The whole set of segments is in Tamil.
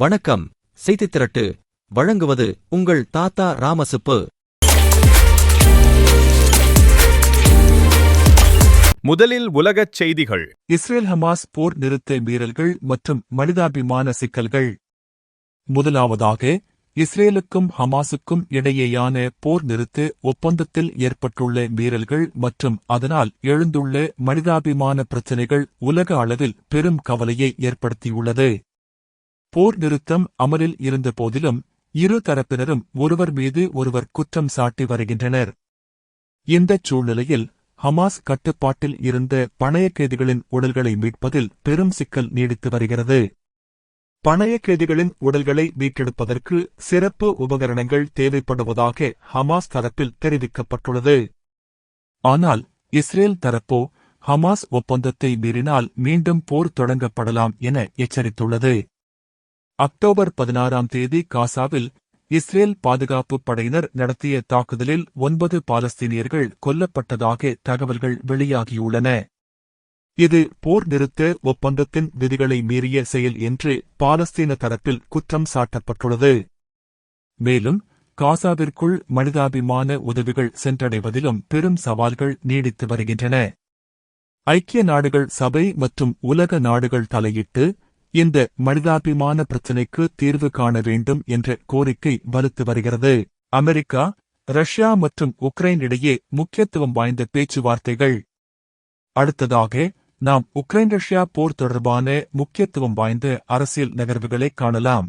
வணக்கம். செய்தித் திரட்டு. வழங்குவது உங்கள் தாத்தா ராமசுப்பு. முதலில் உலகச் செய்திகள். இஸ்ரேல் ஹமாஸ் போர் நிறுத்த மீறல்கள் மற்றும் மனிதாபிமான சிக்கல்கள். முதலாவதாக இஸ்ரேலுக்கும் ஹமாஸுக்கும் இடையேயான போர் நிறுத்த ஒப்பந்தத்தில் ஏற்பட்டுள்ள மீறல்கள் மற்றும் அதனால் எழுந்துள்ள மனிதாபிமான பிரச்சினைகள் உலக அளவில் பெரும் கவலையை ஏற்படுத்தியுள்ளது. போர் நிறுத்தம் அமலில் இருந்த போதிலும் இரு தரப்பினரும் ஒருவர் மீது ஒருவர் குற்றம் சாட்டி வருகின்றனர். இந்தச் சூழ்நிலையில் ஹமாஸ் கட்டுப்பாட்டில் இருந்த பணைய கைதிகளின் உடல்களை மீட்பதில் பெரும் சிக்கல் நீடித்து வருகிறது. பணைய கைதிகளின் உடல்களை மீட்டெடுப்பதற்கு சிறப்பு உபகரணங்கள் தேவைப்படுவதாக ஹமாஸ் தரப்பில் தெரிவிக்கப்பட்டுள்ளது. ஆனால் இஸ்ரேல் தரப்போ ஹமாஸ் ஒப்பந்தத்தை மீறினால் மீண்டும் போர் தொடங்கப்படலாம் என எச்சரித்துள்ளது. அக்டோபர் பதினாறாம் தேதி காசாவில் இஸ்ரேல் பாதுகாப்பு படையினர் நடத்திய தாக்குதலில் ஒன்பது பாலஸ்தீனியர்கள் கொல்லப்பட்டதாக தகவல்கள் வெளியாகியுள்ளன. இது போர் நிறுத்த ஒப்பந்தத்தின் விதிகளை மீறிய செயல் என்று பாலஸ்தீன தரப்பில் குற்றம் சாட்டப்பட்டுள்ளது. மேலும் காசாவிற்குள் மனிதாபிமான உதவிகள் சென்றடைவதிலும் பெரும் சவால்கள் நீடித்து வருகின்றன. ஐக்கிய நாடுகள் சபை மற்றும் உலக நாடுகள் தலையிட்டு இந்த மனிதாபிமான பிரச்சினைக்கு தீர்வு காண வேண்டும் என்ற கோரிக்கை வலுத்து வருகிறது. அமெரிக்கா ரஷ்யா மற்றும் உக்ரைன் இடையே முக்கியத்துவம் வாய்ந்த பேச்சுவார்த்தைகள். அடுத்ததாக நாம் உக்ரைன் ரஷ்யா போர் தொடர்பான முக்கியத்துவம் வாய்ந்த அரசியல் நகர்வுகளை காணலாம்.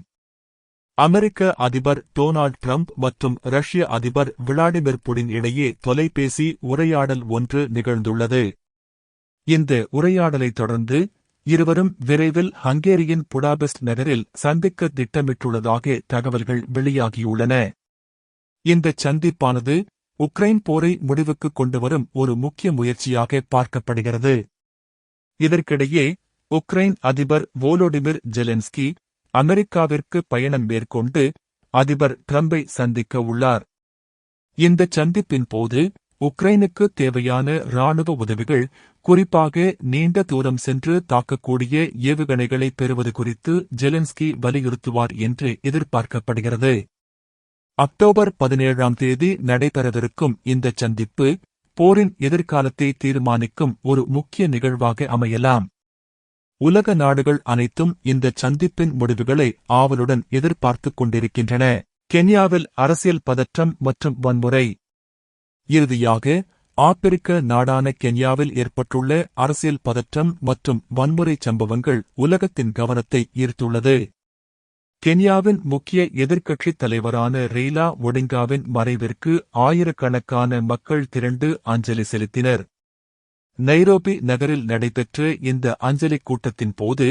அமெரிக்க அதிபர் டொனால்ட் ட்ரம்ப் மற்றும் ரஷ்ய அதிபர் விளாடிமிர் புடின் இடையே தொலைபேசி உரையாடல் ஒன்று நிகழ்ந்துள்ளது. இந்த உரையாடலைத் தொடர்ந்து இருவரும் விரைவில் ஹங்கேரியின் புடாபெஸ்ட் நகரில் சந்திக்க திட்டமிட்டுள்ளதாக தகவல்கள் வெளியாகியுள்ளன. இந்தச் சந்திப்பானது உக்ரைன் போரை முடிவுக்கு கொண்டுவரும் ஒரு முக்கிய முயற்சியாக பார்க்கப்படுகிறது. இதற்கிடையே உக்ரைன் அதிபர் வோலோடிமிர் ஜெலென்ஸ்கி அமெரிக்காவிற்கு பயணம் மேற்கொண்டு அதிபர் ட்ரம்பை சந்திக்க உள்ளார். இந்தச் சந்திப்பின் போது உக்ரைனுக்கு தேவையான ராணுவ உதவிகள் குறிப்பாக நீண்ட தூரம் சென்று தாக்கக்கூடிய ஏவுகணைகளை பெறுவது குறித்து ஜெலன்ஸ்கி வலியுறுத்துவார் என்று எதிர்பார்க்கப்படுகிறது. அக்டோபர் பதினேழாம் தேதி நடைபெறவிருக்கும் இந்த சந்திப்பு போரின் எதிர்காலத்தை தீர்மானிக்கும் ஒரு முக்கிய நிகழ்வாக அமையலாம். உலக நாடுகள் அனைத்தும் இந்த சந்திப்பின் முடிவுகளை ஆவலுடன் எதிர்பார்த்துக் கொண்டிருக்கின்றன. கென்யாவில் அரசியல் பதற்றம் மற்றும் வன்முறை இறுதியாக ஆப்பிரிக்க நாடான கென்யாவில் ஏற்பட்டுள்ள அரசியல் பதற்றம் மற்றும் வன்முறை சம்பவங்கள் உலகத்தின் கவனத்தை ஈர்த்துள்ளது. கென்யாவின் முக்கிய எதிர்க்கட்சித் தலைவரான ரெய்லா ஒடிங்காவின் மறைவிற்கு ஆயிரக்கணக்கான மக்கள் திரண்டு அஞ்சலி செலுத்தினர். நைரோபி நகரில் நடைபெற்ற இந்த அஞ்சலி கூட்டத்தின் போது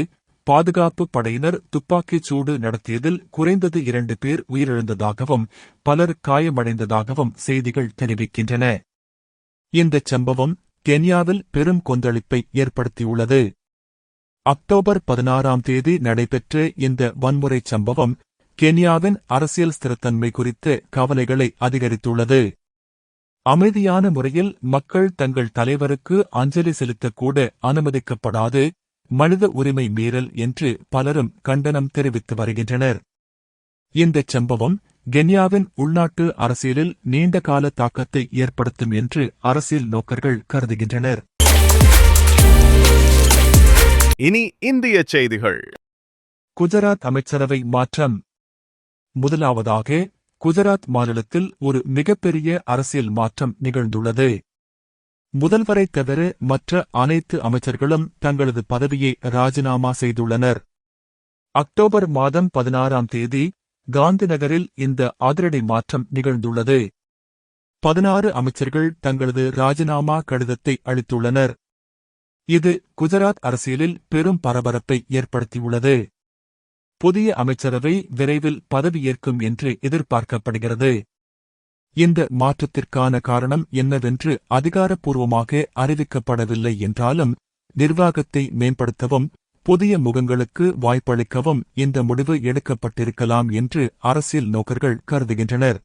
பாதுகாப்பு படையினர் துப்பாக்கிச் சூடு நடத்தியதில் குறைந்தது இரண்டு பேர் உயிரிழந்ததாகவும் பலர் காயமடைந்ததாகவும் செய்திகள் தெரிவிக்கின்றன. இந்தச் சம்பவம் கென்யாவில் பெரும் கொந்தளிப்பை ஏற்படுத்தியுள்ளது. அக்டோபர் பதினாறாம் தேதி நடைபெற்ற இந்த வன்முறைச் சம்பவம் கென்யாவின் அரசியல் ஸ்திரத்தன்மை குறித்து கவலைகளை அதிகரித்துள்ளது. அமைதியான முறையில் மக்கள் தங்கள் தலைவருக்கு அஞ்சலி செலுத்தக்கூட அனுமதிக்கப்படாது மனித உரிமை மீறல் என்று பலரும் கண்டனம் தெரிவித்து வருகின்றனர். இந்தச் சம்பவம் கென்யாவின் உள்நாட்டு அரசியலில் நீண்டகால தாக்கத்தை ஏற்படுத்தும் என்று அரசியல் நோக்கர்கள் கருதுகின்றனர். இனி இந்திய செய்திகள். குஜராத் அமைச்சரவை மாற்றம். முதலாவதாக குஜராத் மாநிலத்தில் ஒரு மிகப்பெரிய அரசியல் மாற்றம் நிகழ்ந்துள்ளது. முதல்வரை தவிர மற்ற அனைத்து அமைச்சர்களும் தங்களது பதவியை ராஜினாமா செய்துள்ளனர். அக்டோபர் மாதம் பதினாறாம் தேதி காந்திநகரில் இந்த அதிரடி மாற்றம் நிகழ்ந்துள்ளது. பதினாறு அமைச்சர்கள் தங்களது ராஜினாமா கடிதத்தை அளித்துள்ளனர். இது குஜராத் அரசியலில் பெரும் பரபரப்பை ஏற்படுத்தியுள்ளது. புதிய அமைச்சரவை விரைவில் பதவியேற்கும் என்று எதிர்பார்க்கப்படுகிறது. இந்த மாற்றத்திற்கான காரணம் என்னவென்று அதிகாரப்பூர்வமாக அறிவிக்கப்படவில்லை என்றாலும் நிர்வாகத்தை மேம்படுத்தவும் புதிய முகங்களுக்கு வாய்ப்பளிக்கவும் இந்த முடிவு எடுக்கப்பட்டிருக்கலாம் என்று அரசியல் நோக்கர்கள் கருதுகின்றனர்.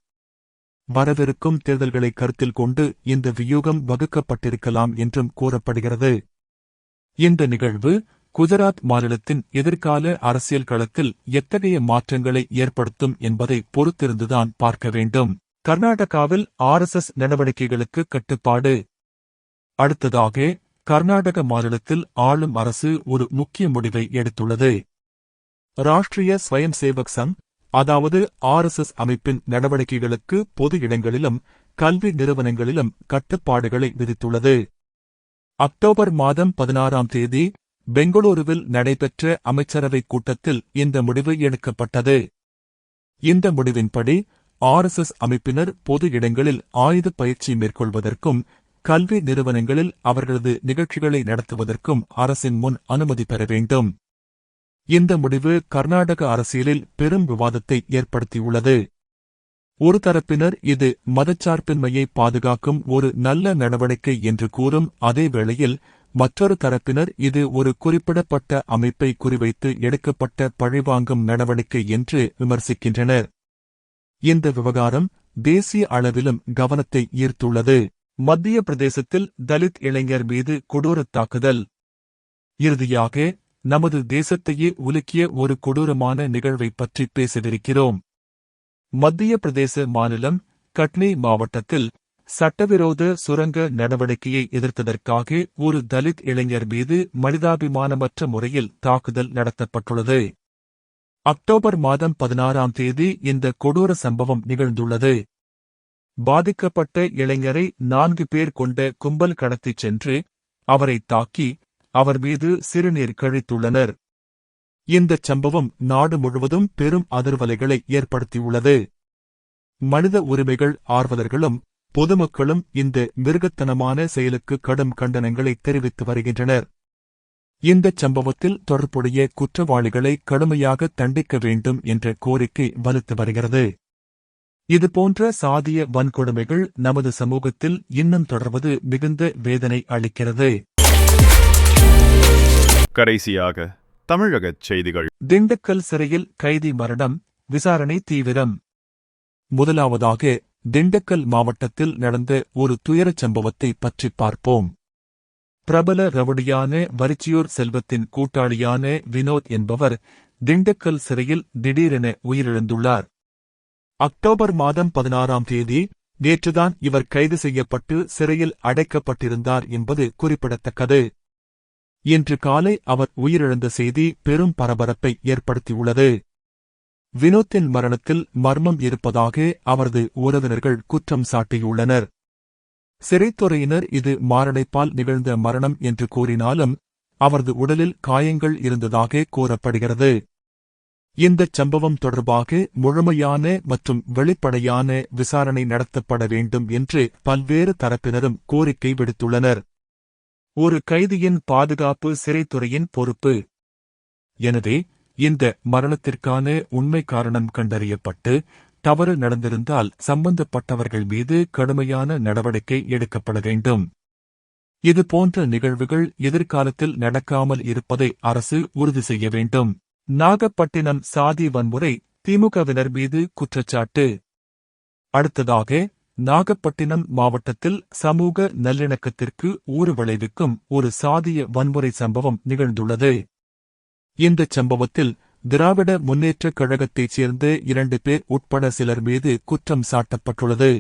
வரவிருக்கும் தேர்தல்களை கருத்தில் கொண்டு இந்த வியூகம் வகுக்கப்பட்டிருக்கலாம் என்றும் கூறப்படுகிறது. இந்த நிகழ்வு குஜராத் மாநிலத்தின் எதிர்கால அரசியல் களத்தில் எத்தகைய மாற்றங்களை ஏற்படுத்தும் என்பதை பொறுத்திருந்துதான் பார்க்க வேண்டும். கர்நாடகாவில் ஆர்எஸ்எஸ் நடவடிக்கைகளுக்கு கட்டுப்பாடு. அடுத்ததாக கர்நாடக மாநிலத்தில் ஆளும் அரசு ஒரு முக்கிய முடிவை எடுத்துள்ளது. ராஷ்டிரிய ஸ்வயம் சேவக் சங் அதாவது ஆர்எஸ்எஸ் அமைப்பின் நடவடிக்கைகளுக்கு பொது இடங்களிலும் கல்வி நிறுவனங்களிலும் கட்டுப்பாடுகளை விதித்துள்ளது. அக்டோபர் மாதம் பதினாறாம் தேதி பெங்களூருவில் நடைபெற்ற அமைச்சரவைக் கூட்டத்தில் இந்த முடிவு எடுக்கப்பட்டது. இந்த முடிவின்படி ஆர்எஸ்எஸ் அமைப்பினர் பொது இடங்களில் ஆயுத பயிற்சி மேற்கொள்வதற்கும் கல்வி நிறுவனங்களில் அவர்களது நிகழ்ச்சிகளை நடத்துவதற்கும் அரசின் முன் அனுமதி பெற வேண்டும். இந்த முடிவு கர்நாடக அரசியலில் பெரும் விவாதத்தை ஏற்படுத்தியுள்ளது. ஒரு தரப்பினர் இது மதச்சார்பின்மையை பாதுகாக்கும் ஒரு நல்ல நடவடிக்கை என்று கூறும் அதே வேளையில் மற்றொரு தரப்பினர் இது ஒரு குறிப்பிடப்பட்ட அமைப்பை குறிவைத்து எடுக்கப்பட்ட பழிவாங்கும் நடவடிக்கை என்று விமர்சிக்கின்றனர். இந்த விவகாரம் தேசிய அளவிலும் கவனத்தை ஈர்த்துள்ளது. மத்திய பிரதேசத்தில் தலித் இளைஞர் மீது கொடூரத் தாக்குதல். இறுதியாக நமது தேசத்தையே உலுக்கிய ஒரு கொடூரமான நிகழ்வைப் பற்றி பேசவிருக்கிறோம். மத்திய பிரதேச மாநிலம் கட்னி மாவட்டத்தில் சட்டவிரோத சுரங்க நடவடிக்கையை எதிர்த்ததற்காக ஒரு தலித் இளைஞர் மீது மனிதாபிமானமற்ற முறையில் தாக்குதல் நடத்தப்பட்டுள்ளது. அக்டோபர் மாதம் பதினாறாம் தேதி இந்த கொடூர சம்பவம் நிகழ்ந்துள்ளது. பாதிக்கப்பட்ட இளைஞரை நான்கு பேர் கொண்ட கும்பல் கடத்திச் சென்று அவரை தாக்கி அவர் மீது சிறுநீர் கழித்துள்ளனர். இந்தச் சம்பவம் நாடு முழுவதும் பெரும் அதிர்வலைகளை ஏற்படுத்தியுள்ளது. மனித உரிமைகள் ஆர்வலர்களும் பொதுமக்களும் இந்த மிருகத்தனமான செயலுக்கு கடும் கண்டனங்களை தெரிவித்து வருகின்றனர். இந்தச் சம்பவத்தில் தொடர்புடைய குற்றவாளிகளை கடுமையாக தண்டிக்க வேண்டும் என்ற கோரிக்கை வலுத்து வருகிறது. இதுபோன்ற சாதிய வன்கொடுமைகள் நமது சமூகத்தில் இன்னும் தொடர்வது மிகுந்த வேதனை அளிக்கிறது. கடைசியாக தமிழகச் செய்திகள். திண்டுக்கல் சிறையில் கைதி மரணம் விசாரணை தீவிரம். முதலாவதாக திண்டுக்கல் மாவட்டத்தில் நடந்த ஒரு துயரச் சம்பவத்தை பற்றி பார்ப்போம். பிரபல ரவுடியான வரிச்சியூர் செல்வத்தின் கூட்டாளியான வினோத் என்பவர் திண்டுக்கல் சிறையில் திடீரென உயிரிழந்துள்ளார். அக்டோபர் மாதம் பதினாறாம் தேதி நேற்றுதான் இவர் கைது செய்யப்பட்டு சிறையில் அடைக்கப்பட்டிருந்தார் என்பது குறிப்பிடத்தக்கது. இன்று காலை அவர் உயிரிழந்த செய்தி பெரும் பரபரப்பை ஏற்படுத்தியுள்ளது. வினோத்தின் மரணத்தில் மர்மம் இருப்பதாக அவரது உறவினர்கள் குற்றம் சாட்டியுள்ளனர். சிறைத்துறையினர் இது மாரடைப்பால் நிகழ்ந்த மரணம் என்று கூறினாலும் அவரது உடலில் காயங்கள் இருந்ததாக கூறப்படுகிறது. இந்தச் சம்பவம் தொடர்பாக முழுமையான மற்றும் வெளிப்படையான விசாரணை நடத்தப்பட வேண்டும் என்று பல்வேறு தரப்பினரும் கோரிக்கை விடுத்துள்ளனர். ஒரு கைதியின் பாதுகாப்பு சிறைத்துறையின் பொறுப்பு. எனவே இந்த மரணத்திற்கான உண்மை காரணம் கண்டறியப்பட்டு தவறு நடந்திருந்தால் சம்பந்தப்பட்டவர்கள் மீது கடுமையான நடவடிக்கை எடுக்கப்பட வேண்டும். இதுபோன்ற நிகழ்வுகள் எதிர்காலத்தில் நடக்காமல் இருப்பதை அரசு உறுதி செய்ய வேண்டும். நாகப்பட்டினம் சாதி வன்முறை திமுகவினர் மீது குற்றச்சாட்டு. அடுத்ததாக நாகப்பட்டினம் மாவட்டத்தில் சமூக நல்லிணக்கத்திற்கு ஊறு விளைவிக்கும் ஒரு சாதிய வன்முறை சம்பவம் நிகழ்ந்துள்ளது. இந்தச் சம்பவத்தில் திராவிட முன்னேற்றக் கழகத்தைச் சேர்ந்த இரண்டு பேர் உட்பட சிலர் மீது குற்றம் சாட்டப்பட்டுள்ளது.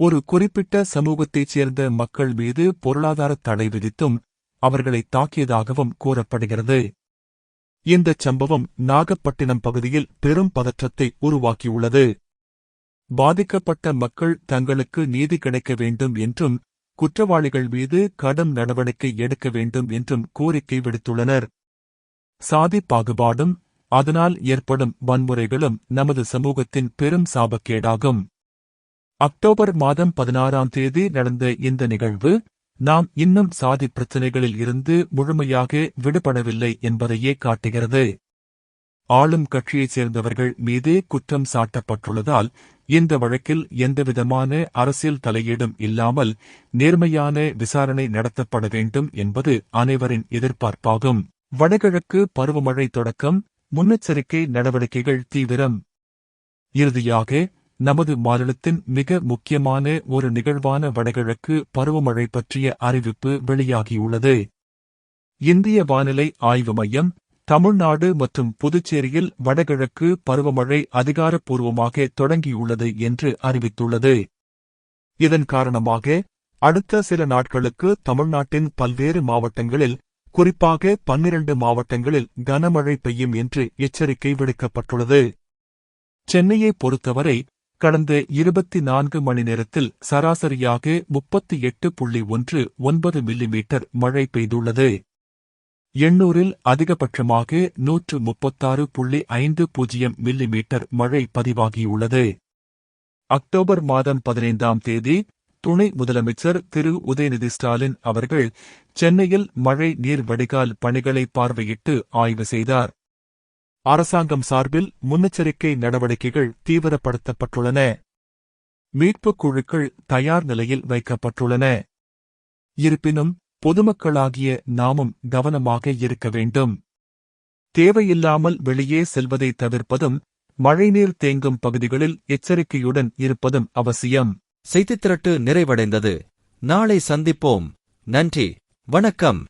ஒரு குறிப்பிட்ட சமூகத்தைச் சேர்ந்த மக்கள் மீது பொருளாதார தடை விதித்தும் அவர்களை தாக்கியதாகவும் கூறப்படுகிறது. இந்தச் சம்பவம் நாகப்பட்டினம் பகுதியில் பெரும் பதற்றத்தை உருவாக்கியுள்ளது. பாதிக்கப்பட்ட மக்கள் தங்களுக்கு நீதி கிடைக்க வேண்டும் என்றும் குற்றவாளிகள் மீது கடும் நடவடிக்கை எடுக்க வேண்டும் என்றும் கோரிக்கை விடுத்துள்ளனர். சாதி பாகுபாடும் அதனால் ஏற்படும் வன்முறைகளும் நமது சமூகத்தின் பெரும் சாபக்கேடாகும். அக்டோபர் மாதம் பதினாறாம் தேதி நடந்த இந்த நிகழ்வு நாம் இன்னும் சாதி பிரச்சினைகளில் இருந்து முழுமையாக விடுபடவில்லை என்பதையே காட்டுகிறது. ஆளும் கட்சியைச் சேர்ந்தவர்கள் மீதே குற்றம் சாட்டப்பட்டுள்ளதால் இந்த வழக்கில் எந்தவிதமான அரசியல் தலையீடும் இல்லாமல் நேர்மையான விசாரணை நடத்தப்பட வேண்டும் என்பது அனைவரின் எதிர்பார்ப்பாகும். வடகிழக்கு பருவமழை தொடக்கம் முன்னெச்சரிக்கை நடவடிக்கைகள் தீவிரம். இறுதியாக நமது மாநிலத்தின் மிக முக்கியமான ஒரு நிகழ்வான வடகிழக்கு பருவமழை பற்றிய அறிவிப்பு வெளியாகியுள்ளது. இந்திய வானிலை ஆய்வு மையம் தமிழ்நாடு மற்றும் புதுச்சேரியில் வடகிழக்கு பருவமழை அதிகாரப்பூர்வமாக தொடங்கியுள்ளது என்று அறிவித்துள்ளது. இதன் காரணமாக அடுத்த சில நாட்களுக்கு தமிழ்நாட்டின் பல்வேறு மாவட்டங்களில் குறிப்பாக பன்னிரண்டு மாவட்டங்களில் கனமழை பெய்யும் என்று எச்சரிக்கை விடுக்கப்பட்டுள்ளது. சென்னையை பொறுத்தவரை கடந்த இருபத்தி நான்கு மணி நேரத்தில் சராசரியாக முப்பத்தி எட்டு புள்ளி ஒன்று ஒன்பது மில்லிமீட்டர் மழை பெய்துள்ளது. எண்ணூரில் அதிகபட்சமாக நூற்று முப்பத்தாறு புள்ளி ஐந்து பூஜ்ஜியம் மில்லிமீட்டர் மழை பதிவாகியுள்ளது. அக்டோபர் மாதம் பதினைந்தாம் தேதி துணை முதலமைச்சர் திரு. உதயநிதி ஸ்டாலின் அவர்கள் சென்னையில் மழை நீர் வடிகால் பணிகளை பார்வையிட்டு ஆய்வு செய்தார். அரசாங்கம் சார்பில் முன்னெச்சரிக்கை நடவடிக்கைகள் தீவிரப்படுத்தப்பட்டுள்ளன. மீட்புக் குழுக்கள் தயார் நிலையில் வைக்கப்பட்டுள்ளன. இருப்பினும் பொதுமக்களாகிய நாமும் கவனமாக இருக்க வேண்டும். தேவையில்லாமல் வெளியே செல்வதை தவிர்ப்பதும் மழைநீர் தேங்கும் பகுதிகளில் எச்சரிக்கையுடன் இருப்பதும் அவசியம். செய்தித் திரட்டு நிறைவடைந்தது. நாளை சந்திப்போம். நன்றி. வணக்கம்.